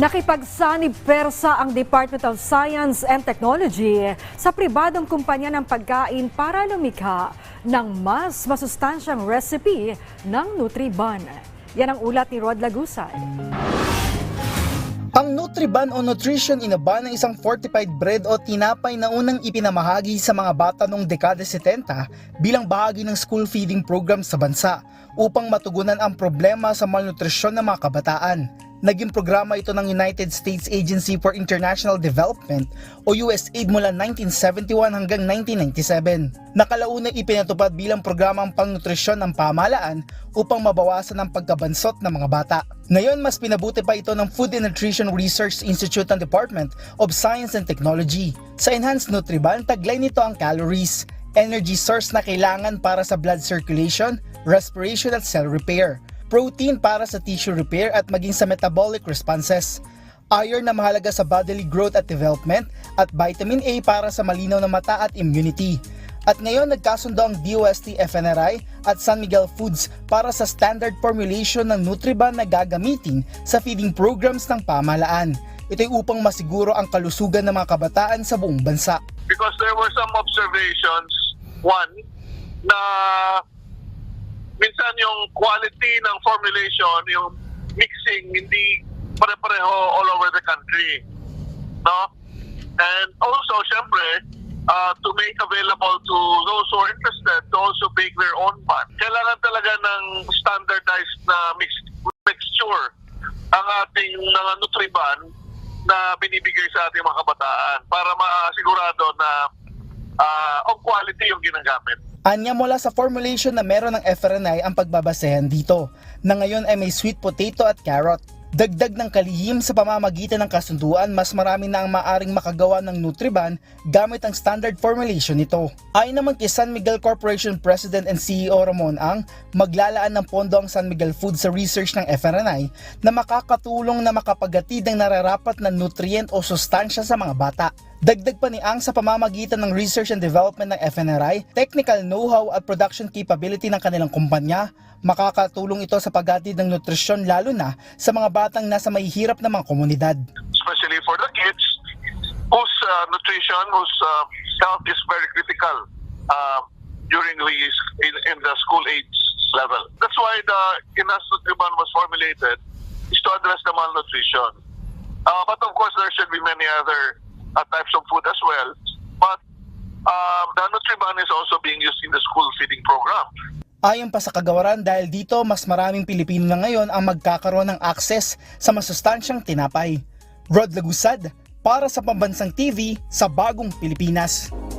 Nakipagsanib persa ang Department of Science and Technology sa pribadong kumpanya ng pagkain para lumikha ng mas masustansyang recipe ng Nutriban. Yan ang ulat ni Rod Lagusay. Ang Nutriban o Nutrition in a Ban ay isang fortified bread o tinapay na unang ipinamahagi sa mga bata noong dekada 70 bilang bahagi ng school feeding program sa bansa upang matugunan ang problema sa malnutrisyon ng mga kabataan. Naging programa ito ng United States Agency for International Development o USAID mula 1971 hanggang 1997. Nakalaunay ipinatupad bilang programang pangnutrisyon ng pamahalaan upang mabawasan ang pagkabansot ng mga bata. Ngayon, mas pinabuti pa ito ng Food and Nutrition Research Institute ng Department of Science and Technology. Sa Enhanced Nutriban, taglay nito ang calories, energy source na kailangan para sa blood circulation, respiration at cell repair, protein para sa tissue repair at maging sa metabolic responses, iron na mahalaga sa bodily growth at development, at vitamin A para sa malinaw na mata at immunity. At ngayon nagkasundo ang DOST FNRI at San Miguel Foods para sa standard formulation ng Nutriban na gagamitin sa feeding programs ng pamahalaan. Ito'y upang masiguro ang kalusugan ng mga kabataan sa buong bansa. because there were some observations. One, na minsan yung quality ng formulation, yung mixing, hindi pare-pareho all over the country. No? And also, syempre, uh, to make available to those who are interested to also bake their own pan. Kailangan talaga ng standardized na mix, mixture ang ating mga Nutriban na binibigay sa ating mga kabataan para masigurado na ah, of quality yung ginagamit. Anya mula sa formulation na meron ng FRNI ang pagbabasehan dito, na ngayon ay may sweet potato at carrot. Dagdag ng kalihim sa pamamagitan ng kasunduan, mas marami na ang maaring makagawa ng Nutriban gamit ang standard formulation nito. Ayon naman kay San Miguel Corporation President and CEO Ramon Ang, maglalaan ng pondo ang San Miguel Food sa research ng FRNI na makakatulong na makapagatid ng nararapat na nutrient o sustansya sa mga bata. Dagdag pa ni Ang sa pamamagitan ng research and development ng FNRI, technical know-how at production capability ng kanilang kumpanya, makakatulong ito sa paghatid ng nutrisyon lalo na sa mga batang nasa mahihirap na mga komunidad. especially for the kids whose uh, nutrition, whose uh, health is very critical uh, during the in, in the school age level. That's why the Inas Nutriban was formulated is to address the malnutrition. Uh, but of course, there should be many other uh, types of food as well. But um, the Nutriban is also being used in the school feeding program. Ayon pa sa kagawaran dahil dito mas maraming Pilipino na ngayon ang magkakaroon ng access sa masustansyang tinapay. Rod Lagusad para sa Pambansang TV sa Bagong Pilipinas.